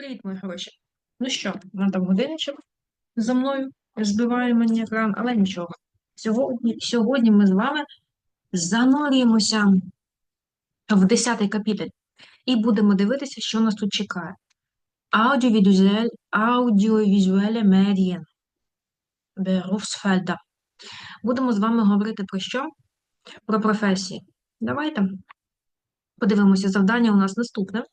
Привіт, мої хороші. Ну що, на там годинничок за мною збиває мені екран, але нічого. Сьогодні, сьогодні ми з вами занурюємося в 10-й капітель і будемо дивитися, що нас тут чекає. Аудіовізуелі медіа Берufsfelder. Будемо з вами говорити про що? Про професії. Давайте подивимося, завдання у нас наступне.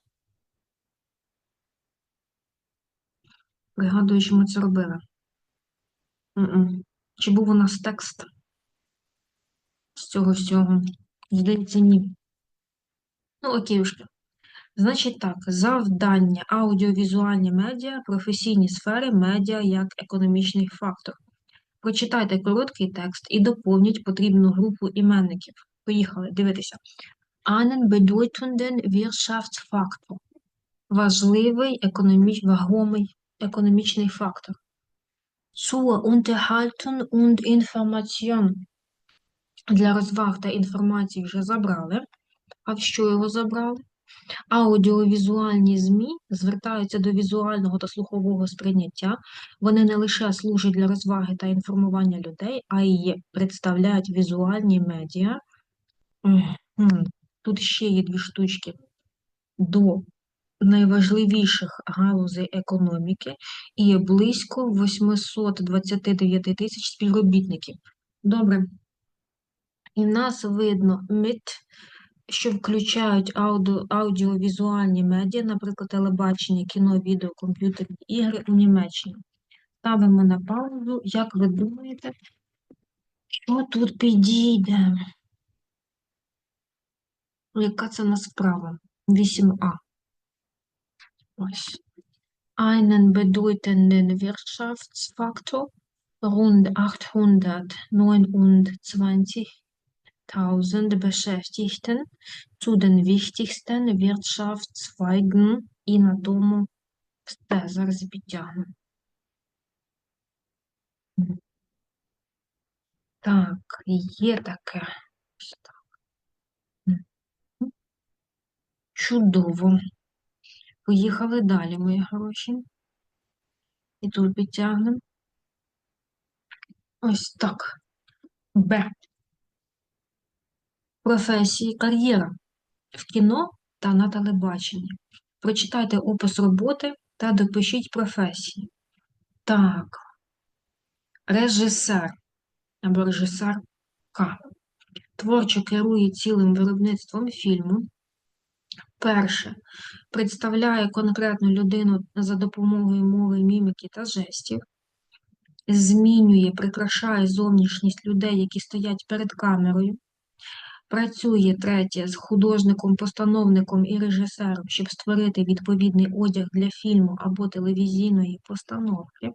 Пригадую, що ми це робили. М-м. Чи був у нас текст з цього всього? Здається, ні. Ну, окейушки. Значить так, завдання аудіовізуальні медіа, професійні сфери медіа як економічний фактор. Прочитайте короткий текст і доповніть потрібну групу іменників. Поїхали, дивитися. Einen bedeutenden Wirtschaftsfaktor. Важливий економіч... вагомий економічний фактор. Zur Unterhaltung und Information. Для розваг та інформації вже забрали. А що його забрали? Аудіовізуальні ЗМІ звертаються до візуального та слухового сприйняття. Вони не лише служать для розваги та інформування людей, а й представляють візуальні медіа. Тут ще є дві штучки до найважливіших галузей економіки і близько 829 тисяч співробітників. Добре. І нас видно МИТ, що включають аудіо, аудіовізуальні медіа, наприклад, телебачення, кіно, відео, комп'ютерні ігри у Німеччині. Ставимо на паузу. Як ви думаєте, що тут підійде? Яка це нас справа? 8а. Ось. Einen bedeutenden Wirtschaftsfaktor, rund 829.000 Beschäftigten zu den wichtigsten Wirtschaftszweigen і на тому все. Зараз підтягну. Так, є таке. Ось так. Мгм. Чудово. Поїхали далі, мої гроші. І тут підтягнемо. Ось так. Б. Професії, кар'єра в кіно та на телебаченні. Прочитайте опис роботи та допишіть професії. Так. Режисер або режисерка. Творчо керує цілим виробництвом фільму. Перше. Представляє конкретну людину за допомогою мови, міміки та жестів. Змінює, прикрашає зовнішність людей, які стоять перед камерою. Працює третє з художником, постановником і режисером, щоб створити відповідний одяг для фільму або телевізійної постановки.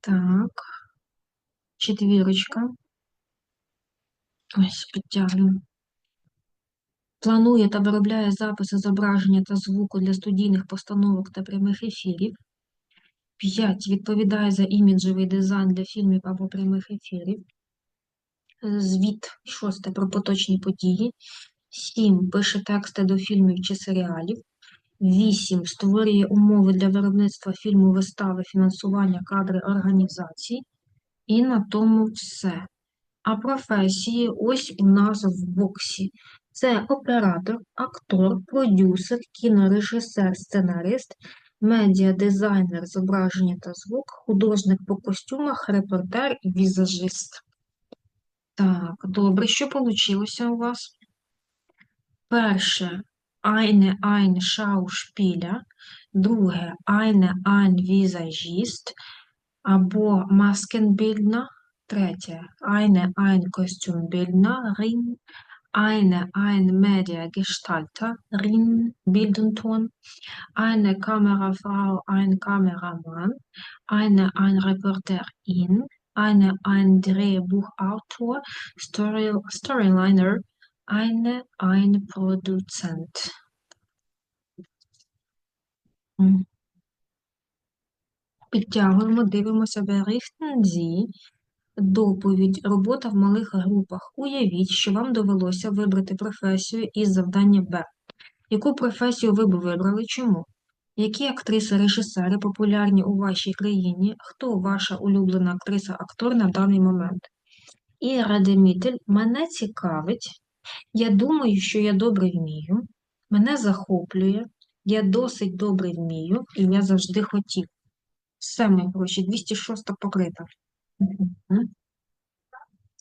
Так. Четвірочка. Ось, підтягнемо. Планує та виробляє записи зображення та звуку для студійних постановок та прямих ефірів. 5. Відповідає за іміджевий дизайн для фільмів або прямих ефірів. Звіт 6. Про поточні події. 7. Пише тексти до фільмів чи серіалів. 8. Створює умови для виробництва фільму, вистави, фінансування, кадри, організацій. І на тому все. А професії ось у нас в боксі. Це оператор, актор, продюсер, кінорежисер, сценарист, медіадизайнер, зображення та звук, художник по костюмах, репортер і візажист. Так, добре, що вийшло у вас? Перше eine ein Schauspieler, друге eine ein Visagist або Maskenbildner, третє eine ein Kostümbildnerin, eine ein Mediagestalterin bilden tun, eine Kamerafrau, ein Kameramann, eine ein Reporterin, eine ein Drehbuchautor, Story, Storyliner, eine ein Produzent. Mit Jahren Modell muss berichten Sie Доповідь робота в малих групах. Уявіть, що вам довелося вибрати професію із завдання Б. Яку професію ви б вибрали? Чому? Які актриси, режисери популярні у вашій країні? Хто ваша улюблена актриса-актор на даний момент? І Радемітель, мене цікавить. Я думаю, що я добре вмію. Мене захоплює. Я досить добре вмію, і я завжди хотів. Все, мої гроші, 206 покрита.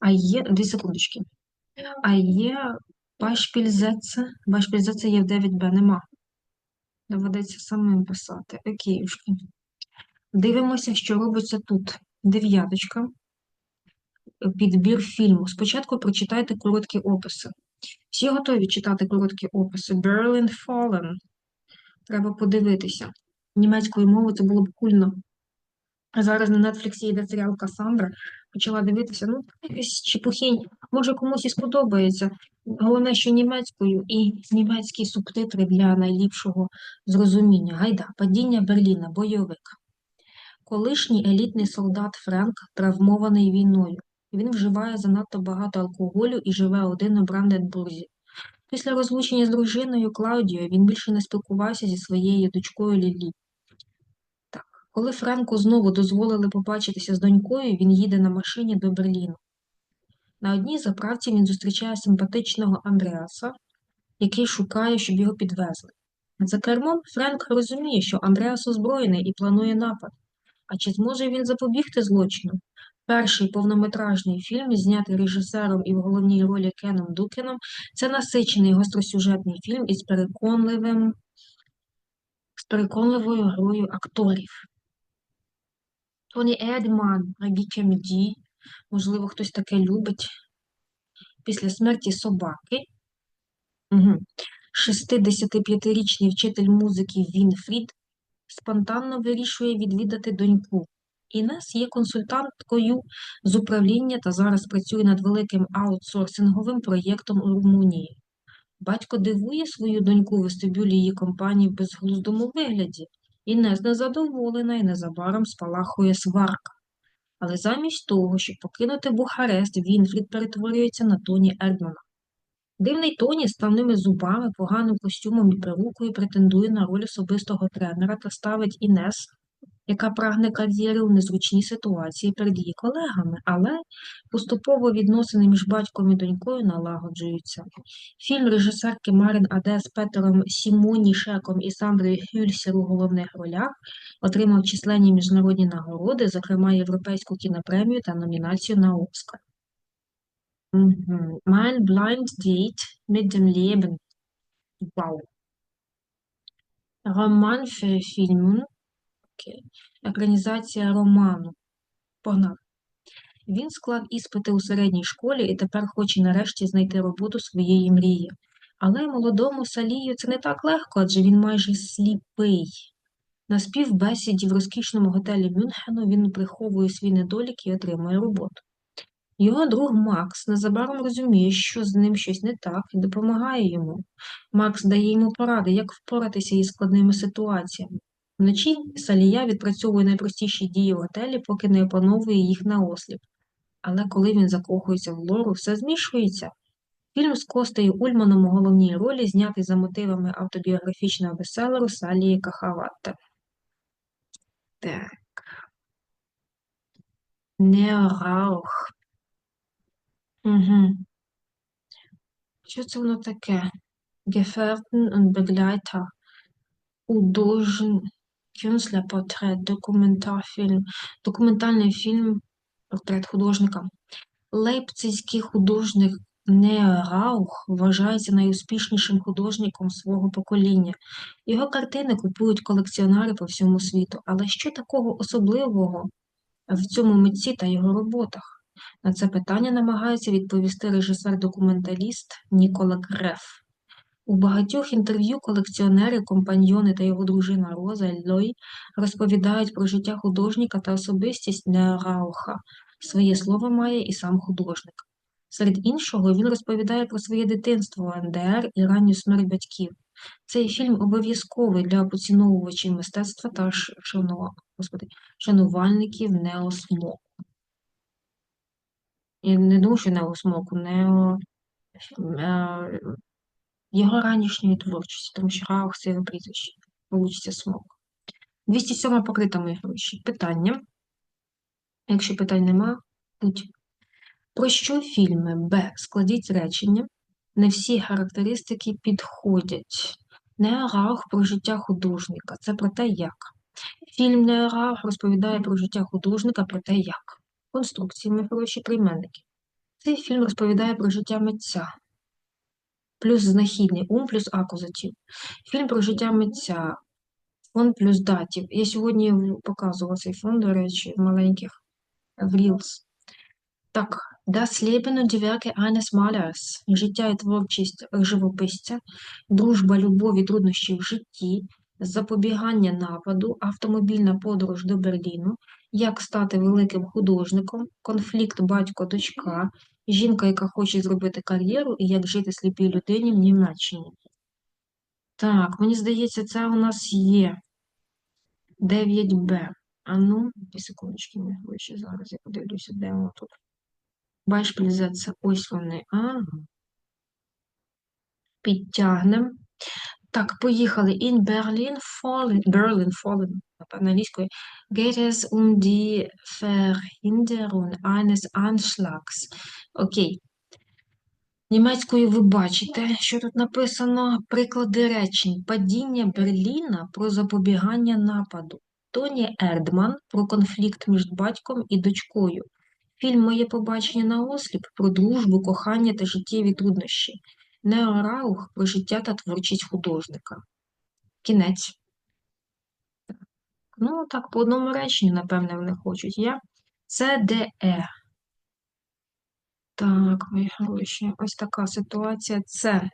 А є, дві секундочки. А є Башпільзеце. Башпільзеце є в 9Б, нема. Доведеться самим писати. Окейушки. Дивимося, що робиться тут. Дев'яточка. Підбір фільму. Спочатку прочитайте короткі описи. Всі готові читати короткі описи. Berlin Fallen. Треба подивитися. Німецькою мовою це було б кульно. Зараз на Нетфліксі йде серіал Касандра. Почала дивитися, ну, якась чепухінь. Може, комусь і сподобається. Головне, що німецькою і німецькі субтитри для найліпшого зрозуміння. Гайда, падіння Берліна, бойовик. Колишній елітний солдат Френк травмований війною. Він вживає занадто багато алкоголю і живе один у Бранденбурзі. Після розлучення з дружиною Клаудією він більше не спілкувався зі своєю дочкою Лілі. Коли Френку знову дозволили побачитися з донькою, він їде на машині до Берліну. На одній заправці він зустрічає симпатичного Андреаса, який шукає, щоб його підвезли. За кермом Френк розуміє, що Андреас озброєний і планує напад. А чи зможе він запобігти злочину? Перший повнометражний фільм, знятий режисером і в головній ролі Кеном Дукеном, це насичений гостросюжетний фільм із переконливим, з переконливою грою акторів. Тоні Едман, Рабі Меді, можливо, хтось таке любить. Після смерті собаки. Угу. 65-річний вчитель музики Вінфрід спонтанно вирішує відвідати доньку. Інес є консультанткою з управління та зараз працює над великим аутсорсинговим проєктом у Румунії. Батько дивує свою доньку в вестибюлі її компанії в безглуздому вигляді. Інес незадоволена і незабаром спалахує сварка. Але замість того, щоб покинути Бухарест, Вінфрід перетворюється на Тоні Едмана. Дивний Тоні з ставними зубами, поганим костюмом і перукою претендує на роль особистого тренера та ставить Інес, яка прагне кар'єри у незручній ситуації перед її колегами, але поступово відносини між батьком і донькою налагоджуються. Фільм режисерки Марин Аде з Петером Сімонішеком і Сандрою Хюльсер у головних ролях отримав численні міжнародні нагороди, зокрема Європейську кінопремію та номінацію на Оскар. Mein Blind Date mit dem Leben. Вау. Роман фільму. Окей. Екранізація роману. Погнав. Він склав іспити у середній школі і тепер хоче нарешті знайти роботу своєї мрії. Але молодому Салію це не так легко, адже він майже сліпий. На співбесіді в розкішному готелі Мюнхену він приховує свій недолік і отримує роботу. Його друг Макс незабаром розуміє, що з ним щось не так, і допомагає йому. Макс дає йому поради, як впоратися із складними ситуаціями. Вночі Салія відпрацьовує найпростіші дії в готелі, поки не опановує їх на осліп. Але коли він закохується в Лору, все змішується. Фільм з Костею Ульманом у головній ролі знятий за мотивами автобіографічного бестселеру Салії Кахаватте. Так. Неораух. Угу. Що це воно таке? Gefährten und Begleiter. Художн... Кюнслер-портрет, документарфільм, документальний фільм Портрет художника. Лейпцизький художник Раух вважається найуспішнішим художником свого покоління. Його картини купують колекціонери по всьому світу. Але що такого особливого в цьому митці та його роботах? На це питання намагається відповісти режисер-документаліст Нікола Греф. У багатьох інтерв'ю колекціонери, компаньйони та його дружина Роза Льой розповідають про життя художника та особистість Неорауха. Своє слово має і сам художник. Серед іншого, він розповідає про своє дитинство НДР і ранню смерть батьків. Цей фільм обов'язковий для поціновувачів мистецтва та шанувальників неосмоку. І не думаю, що неосмоку, не його ранішньої творчості, тому що Раух це його прізвище. Получиться смок. 207 покрита мої гроші. Питання. Якщо питань нема, будь. Про що фільми? Б. Складіть речення. Не всі характеристики підходять. Неорах про життя художника. Це про те, як. Фільм Неорах розповідає про життя художника, про те, як. Конструкції ми хороші прийменники. Цей фільм розповідає про життя митця. Плюс знахідний ум, плюс акузатив. Фільм про життя митця. Фон плюс датів. Я сьогодні показувала цей фон, до речі, в маленьких в Reels. Так, Das Leben und die Werke eines Malers. Життя і творчість живописця, дружба, любов і труднощі в житті, запобігання нападу, автомобільна подорож до Берліну, як стати великим художником, конфлікт батько-дочка, жінка, яка хоче зробити кар'єру, і як жити сліпій людині в Німеччині. Так, мені здається, це у нас є 9Б. А ну, дві секундочки, ми ще зараз я подивлюся, де воно тут. Beispiel це ось вони. Ага. Підтягнемо. Так, поїхали. In Berlin fallen, Berlin fallen, англійською. Geht es um die Verhinderung eines Anschlags. Окей. Німецькою ви бачите, що тут написано приклади речень. Падіння Берліна про запобігання нападу. Тоні Ердман про конфлікт між батьком і дочкою. Фільм Моє побачення на осліп про дружбу, кохання та життєві труднощі. Нео Раух про життя та творчість художника. Кінець. Ну, так, по одному реченню, напевне, вони хочуть. Я. Це ДЕ. Так, мої гроші. Ось така ситуація. Це.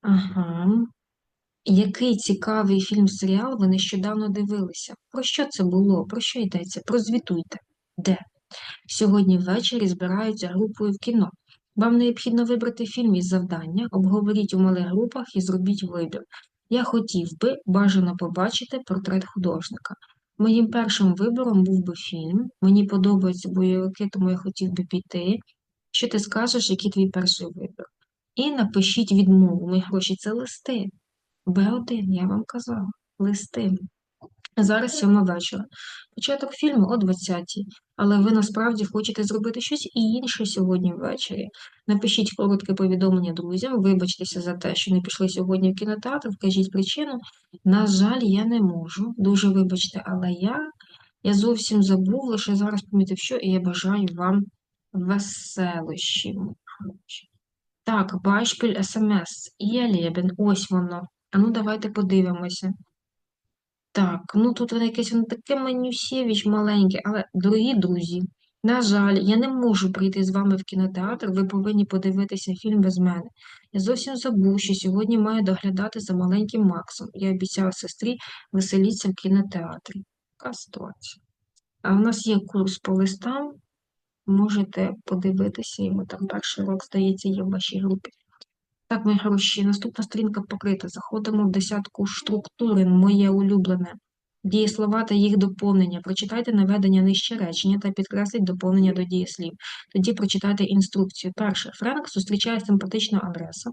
Ага. Який цікавий фільм-серіал ви нещодавно дивилися? Про що це було? Про що йдеться? Прозвітуйте. Де? Сьогодні ввечері збираються групою в кіно. Вам необхідно вибрати фільм із завдання, обговоріть у малих групах і зробіть вибір. Я хотів би бажано побачити портрет художника. Моїм першим вибором був би фільм. Мені подобаються бойовики, тому я хотів би піти. Що ти скажеш, який твій перший вибір? І напишіть відмову. Мої гроші це листи. Б1, я вам казала, листи. Зараз сьома вечора. Початок фільму о 20-й, але ви насправді хочете зробити щось інше сьогодні ввечері. Напишіть коротке повідомлення друзям, вибачтеся за те, що не пішли сьогодні в кінотеатр, вкажіть причину. На жаль, я не можу. Дуже вибачте, але я я зовсім забув, лише зараз помітив, що і я бажаю вам веселощів. Так, Beispiel СМС. Єлєбен, ось воно. А ну давайте подивимося. Так, ну тут якесь воно таке манюсєвіч маленьке, але, дорогі друзі, на жаль, я не можу прийти з вами в кінотеатр, ви повинні подивитися фільм без мене. Я зовсім забув, що сьогодні маю доглядати за маленьким Максом. Я обіцяла сестрі веселіться в кінотеатрі. Така ситуація. А у нас є курс по листам, можете подивитися його, там перший рок, здається, є в вашій групі. Так, мої хороші, наступна сторінка покрита. Заходимо в десятку структури, моє улюблене. Дієслова та їх доповнення. Прочитайте наведення нижче речення та підкресліть доповнення до дієслів. Тоді прочитайте інструкцію. Перше. Френк зустрічає симпатичну адресу.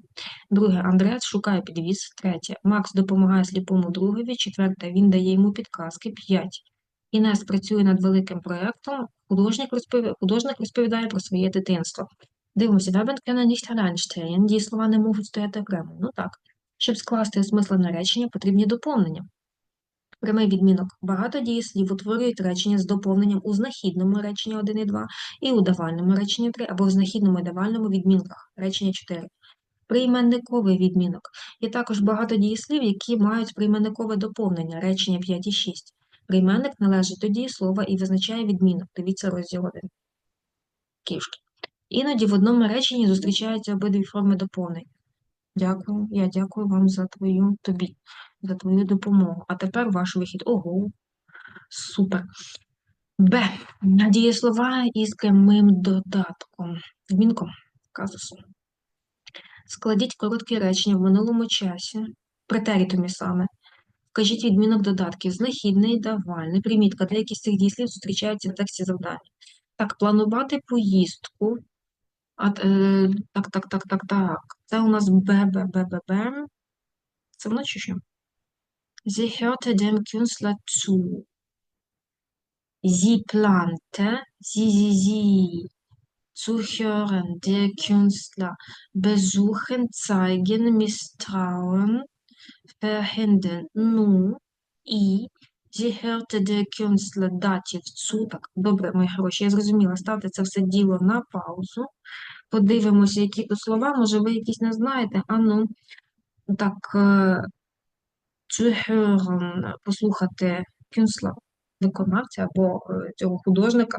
Друге. Андреас шукає підвіз. Третє. Макс допомагає сліпому другові. Четверте. Він дає йому підказки. П'ять. Інес працює над великим проєктом. Художник розповідає про своє дитинство. Дивимося, können nicht allein stehen, дієслова не можуть стояти окремо. Ну так. Щоб скласти осмислене речення, потрібні доповнення. Прямий відмінок. Багато дієслів утворюють речення з доповненням у знахідному реченні 1 і 2, і у давальному реченні 3, або в знахідному і давальному відмінках речення 4. Прийменниковий відмінок. Є також багато дієслів, які мають прийменникове доповнення речення 5 і 6. Прийменник належить до дієслова і визначає відмінок. Дивіться розділ 1. Кішки. Іноді в одному реченні зустрічаються обидві форми доповнення. Дякую, я дякую вам за твою тобі, за твою допомогу. А тепер ваш вихід. Ого, супер. Б. Дієслова із прямим додатком. Змінком казусу. Складіть короткі речення в минулому часі, претерітумі саме. Вкажіть відмінок додатків, знахідний, давальний, примітка. Деякі з цих дієслів зустрічаються в тексті завдання. Так, планувати поїздку а, е, Так, так, так, так, так. Це у нас Б, Б, Б, Б, Б. Це воно чи що? Sie hörte dem Künstler zu. Sie plante, sie, sie, sie zuhören, der Künstler besuchen, zeigen, misstrauen, verhindern. Ну, і sie hörte der Künstler zu. Так, добре, мої хороші, я зрозуміла. Ставте це все діло на паузу. Подивимося, які тут слова. Може, ви якісь не знаєте. А ну, так, е, послухати Кюнсла, виконавця або е, цього художника,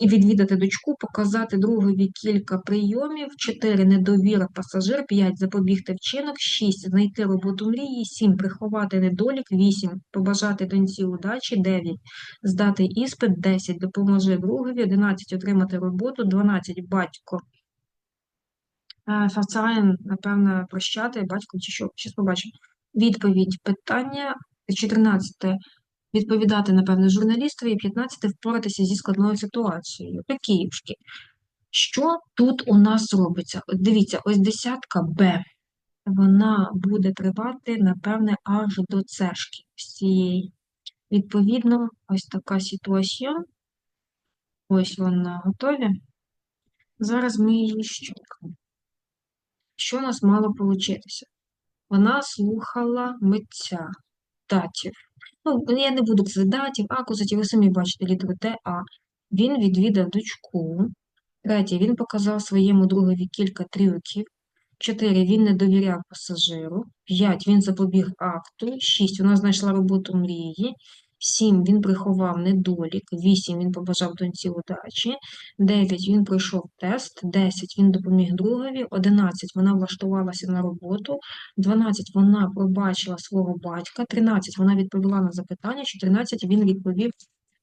і відвідати дочку, показати другові кілька прийомів, 4 недовіра пасажир, 5 запобігти вчинок, 6 знайти роботу мрії, 7 приховати недолік, 8 побажати доньці удачі, 9 здати іспит, 10 допоможи другові, 11 отримати роботу, 12 батько. Фацаєн, напевно, прощати, батько чи що, щось побачимо. Відповідь питання 14. Відповідати, напевно, журналістові, 15 впоратися зі складною ситуацією. Київські. Що тут у нас робиться? Дивіться, ось десятка Б. Вона буде тривати, напевне, аж до цешки цієї. Відповідно, ось така ситуація. Ось вона готові. Зараз ми її щелкнемо. Що у нас мало получитися? Вона слухала митця датів. Ну, я не буду казати датів, акузатів, ви самі бачите літеру ТА. Він відвідав дочку. Третє, він показав своєму другові кілька трюків. Чотири, він не довіряв пасажиру. П'ять, він запобіг акту. Шість, вона знайшла роботу мрії. 7 він приховав недолік, 8 він побажав доньці удачі, 9 він пройшов тест, 10 він допоміг другові, 11 вона влаштувалася на роботу, 12 вона пробачила свого батька, 13 вона відповіла на запитання, 14 він відповів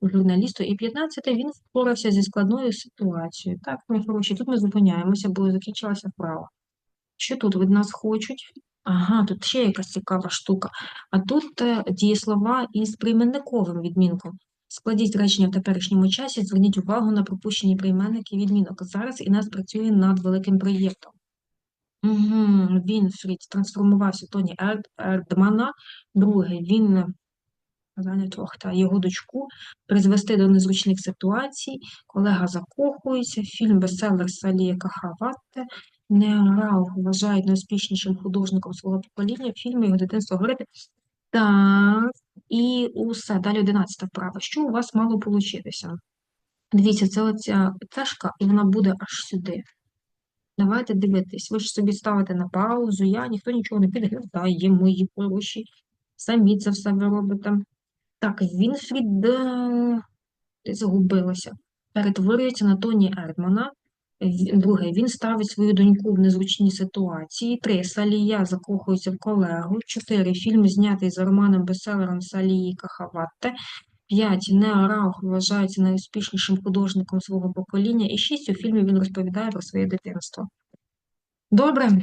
журналісту, і 15 він впорався зі складною ситуацією. Так, мої хороші, тут ми зупиняємося, бо закінчилася вправа. Що тут від нас хочуть? Ага, тут ще якась цікава штука. А тут е, дієслова із прийменниковим відмінком. Складіть речення в теперішньому часі, зверніть увагу на пропущені прийменники відмінок. Зараз і нас працює над великим проєктом. Угу, Вінфрід трансформувався Тоні Ерд, Ердмана. Другий, він та його дочку призвести до незручних ситуацій. Колега закохується, фільм бестселер Салія Кахаватте. Неограух вважають найуспішнішим художником свого покоління, фільми його дитинство говорити. Так, і усе. Далі 11 вправа. Що у вас мало получитися? Дивіться, це оця цешка, і вона буде аж сюди. Давайте дивитись. Ви ж собі ставите на паузу, я, ніхто нічого не підглядає, мої хороші. Самі це все ви робите. Так, Вінфрід загубилася. Перетворюється на Тоні Erdмана. Друге, він ставить свою доньку в незвичні ситуації. Три. Салія закохується в колегу. Чотири. Фільм знятий за романом бестселером Салії Кахаватте. П'ять. Нео Раух вважається найуспішнішим художником свого покоління. І шість. У фільмі він розповідає про своє дитинство. Добре.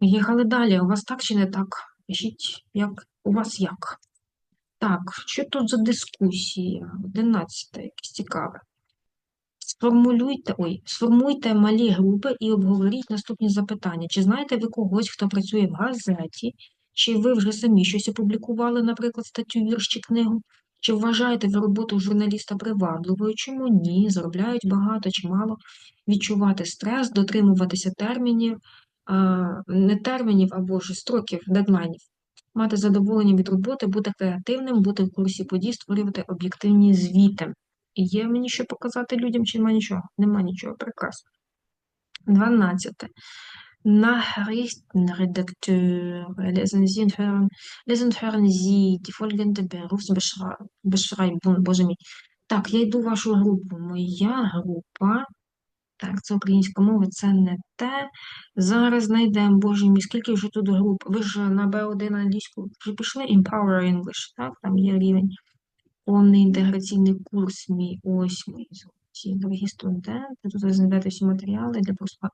Їхали далі. У вас так чи не так? Пишіть, як у вас як? Так, що тут за дискусія? Одинадцяте, якесь цікаве. Сформулюйте, ой, сформуйте малі групи і обговоріть наступні запитання. Чи знаєте ви когось, хто працює в газеті? Чи ви вже самі щось опублікували, наприклад, статтю вірш чи книгу? Чи вважаєте ви роботу журналіста привабливою? Чому ні? Заробляють багато чи мало? Відчувати стрес, дотримуватися термінів, не термінів або ж строків, дедлайнів мати задоволення від роботи, бути креативним, бути в курсі подій, створювати об'єктивні звіти. Є мені що показати людям, чи нема нічого? Нема нічого, прекрасно. 12. Nachrichtenredakteur. Lesen Sie und hören. Боже мій. Так, я йду в вашу групу. Моя група так, це українська мова, це не те. Зараз знайдемо, боже мій, скільки вже тут груп. Ви ж на B1 англійську вже пішли Empower English, так? Там є рівень. Повний інтеграційний курс мій. Ось мій золоті. Дорогі студенти. Тут ви знайдете всі матеріали для просто.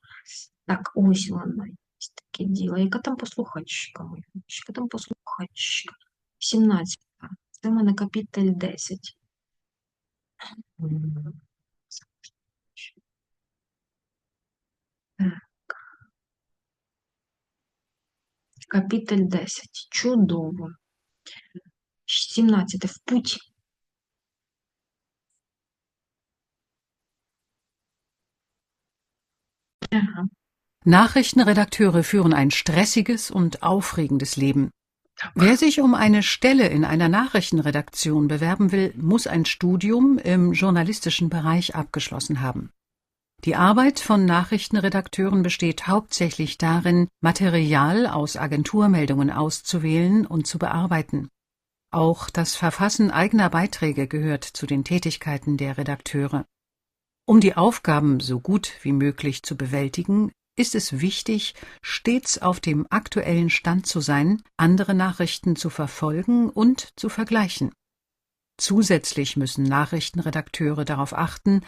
Так, ось вона. Таке діло. Яка там послухачка? моя? Яка там послухачка? 17. Це в мене капітель 10. Так. Капітель 10. Чудово. 17. В путь. Nachrichtenredakteure führen ein stressiges und aufregendes Leben. Wer sich um eine Stelle in einer Nachrichtenredaktion bewerben will, muss ein Studium im journalistischen Bereich abgeschlossen haben. Die Arbeit von Nachrichtenredakteuren besteht hauptsächlich darin, Material aus Agenturmeldungen auszuwählen und zu bearbeiten. Auch das Verfassen eigener Beiträge gehört zu den Tätigkeiten der Redakteure. Um die Aufgaben so gut wie möglich zu bewältigen, ist es wichtig, stets auf dem aktuellen Stand zu sein, andere Nachrichten zu verfolgen und zu vergleichen. Zusätzlich müssen Nachrichtenredakteure darauf achten,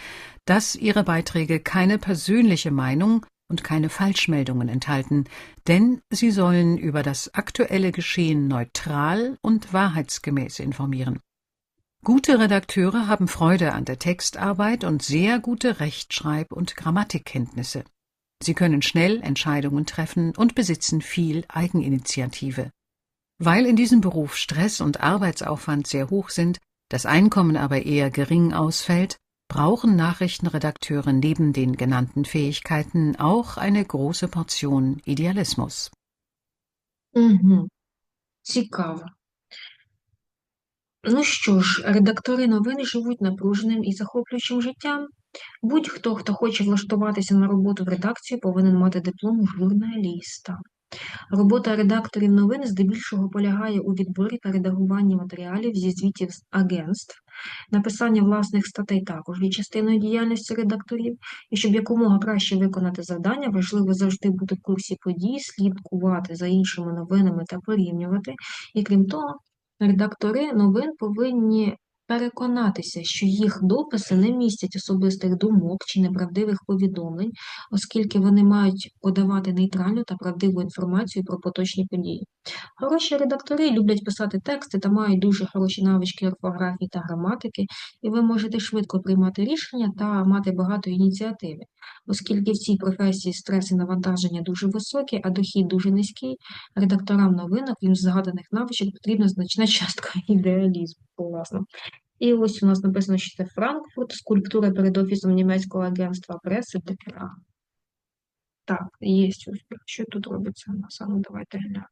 dass ihre Beiträge keine persönliche Meinung und keine Falschmeldungen enthalten, denn sie sollen über das aktuelle Geschehen neutral und wahrheitsgemäß informieren. Gute Redakteure haben Freude an der Textarbeit und sehr gute Rechtschreib- und Grammatikkenntnisse. Sie können schnell Entscheidungen treffen und besitzen viel Eigeninitiative. Weil in diesem Beruf Stress und Arbeitsaufwand sehr hoch sind, das Einkommen aber eher gering ausfällt, brauchen Nachrichtenredakteure neben den genannten Fähigkeiten auch eine große Portion Idealismus. Mhm. Ciekawe. Ну що ж, редактори новин живуть напруженим і захоплюючим життям. Будь-хто, хто хоче влаштуватися на роботу в редакцію, повинен мати диплом журналіста. Робота редакторів новин здебільшого полягає у відборі та редагуванні матеріалів зі звітів з агентств. Написання власних статей також є частиною діяльності редакторів, і щоб якомога краще виконати завдання, важливо завжди бути в курсі подій, слідкувати за іншими новинами та порівнювати. І крім того, редактори новин повинні переконатися, що їх дописи не містять особистих думок чи неправдивих повідомлень, оскільки вони мають подавати нейтральну та правдиву інформацію про поточні події. Хороші редактори люблять писати тексти та мають дуже хороші навички орфографії та граматики, і ви можете швидко приймати рішення та мати багато ініціативи. Оскільки в цій професії стрес і навантаження дуже високі, а дохід дуже низький, редакторам новинок, крім згаданих навичок, потрібна значна частка ідеалізму. Власне. І ось у нас написано, що це Франкфурт, скульптура перед офісом німецького агентства преси та. Так, є успіх. Що тут робиться? Саме давайте глянемо.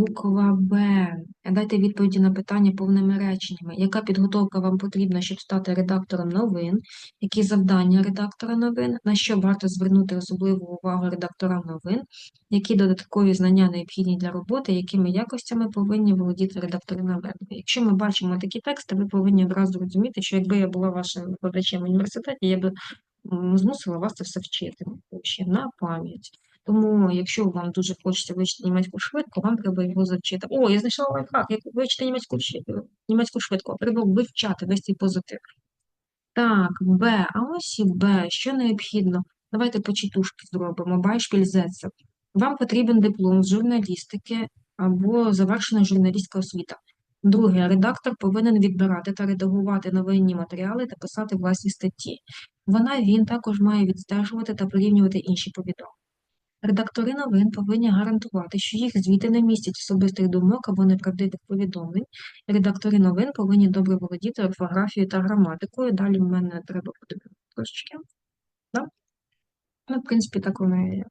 Буква Б. Дайте відповіді на питання повними реченнями. Яка підготовка вам потрібна, щоб стати редактором новин? Які завдання редактора новин? На що варто звернути особливу увагу редакторам новин? Які додаткові знання необхідні для роботи? Якими якостями повинні володіти редактори новин? Якщо ми бачимо такі тексти, ви повинні одразу розуміти, що якби я була вашим викладачем в університеті, я би змусила вас це все вчити ще на пам'ять. Тому, якщо вам дуже хочеться вивчити німецьку швидко, вам треба його завчити. О, я знайшла лайфхак, як вивчити німецьку, німецьку швидко, треба вивчати весь цей позитив. Так, Б, а ось і Б, що необхідно? Давайте почитушки зробимо. Beispiel Вам потрібен диплом з журналістики або завершена журналістська освіта. Друге, редактор повинен відбирати та редагувати новинні матеріали та писати власні статті. Вона він також має відстежувати та порівнювати інші повідомлення. Редактори новин повинні гарантувати, що їх звіти не містять особистих думок або неправдивих повідомлень. Редактори новин повинні добре володіти орфографією та граматикою. Далі в мене треба подивитися трошечки. Да? Ну, в принципі, так воно і є.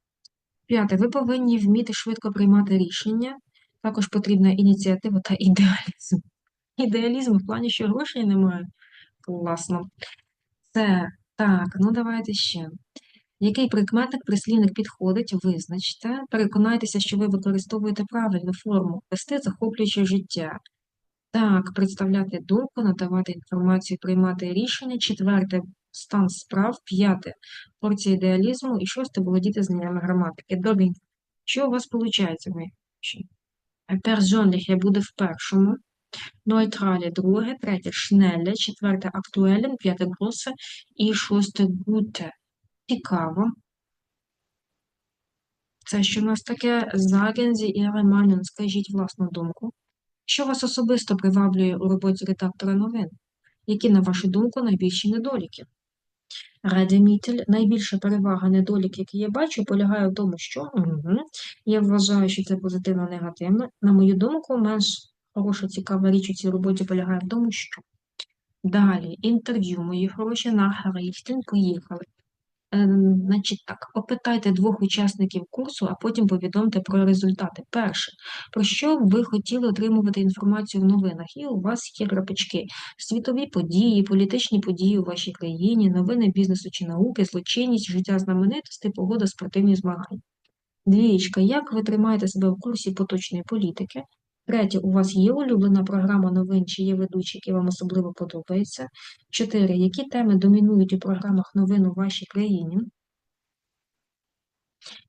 П'яте. Ви повинні вміти швидко приймати рішення. Також потрібна ініціатива та ідеалізм. Ідеалізм в плані, що грошей немає. Класно. Це так, ну давайте ще. Який прикметник, прислівник підходить, визначте. Переконайтеся, що ви використовуєте правильну форму вести, захоплюючи життя. Так, представляти думку, надавати інформацію, приймати рішення. Четверте стан справ. П'яте порція ідеалізму. І шосте володіти знаннями граматики. Добре. Що у вас виходить, мої? Персонліхе буде в першому. Нойтралі друге, третє шнеле, четверте актуелен, п'яте гросе і шосте гуте. Цікаво. Це що у нас таке Загензі і Реманін, скажіть власну думку. Що вас особисто приваблює у роботі редактора новин? Які, на вашу думку, найбільші недоліки? Радімітель, найбільша перевага недолік, який я бачу, полягає в тому, що угу, я вважаю, що це позитивно-негативно. На мою думку, менш хороша, цікава річ у цій роботі полягає в тому, що далі інтерв'ю, мої хороші, на Харістин, поїхали. Ем, Значить так, опитайте двох учасників курсу, а потім повідомте про результати. Перше, про що ви хотіли отримувати інформацію в новинах? І у вас є крапочки. Світові події, політичні події у вашій країні, новини бізнесу чи науки, злочинність, життя знаменитостей, погода, спортивні змагання. Двієчка, як ви тримаєте себе в курсі поточної політики? Третє, у вас є улюблена програма новин, чи є ведучі, які вам особливо подобаються? Чотири, які теми домінують у програмах новин у вашій країні?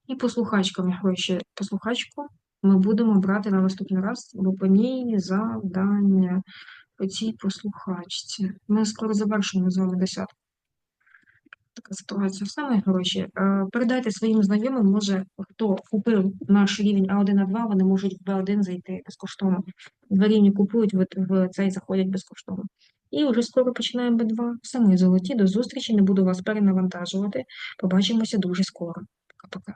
І послухачками гроші. Послухачку ми будемо брати на наступний раз, бо по ній завдання по цій послухачці. Ми скоро завершимо з вами десятку. Така ситуація. Саме гроші. Е, Передайте своїм знайомим, може, хто купив наш рівень А1, А2, вони можуть в Б1 зайти безкоштовно. Два рівні купують, в, цей заходять безкоштовно. І вже скоро починаємо Б2. Все, мої золоті, до зустрічі, не буду вас перенавантажувати. Побачимося дуже скоро. Пока-пока.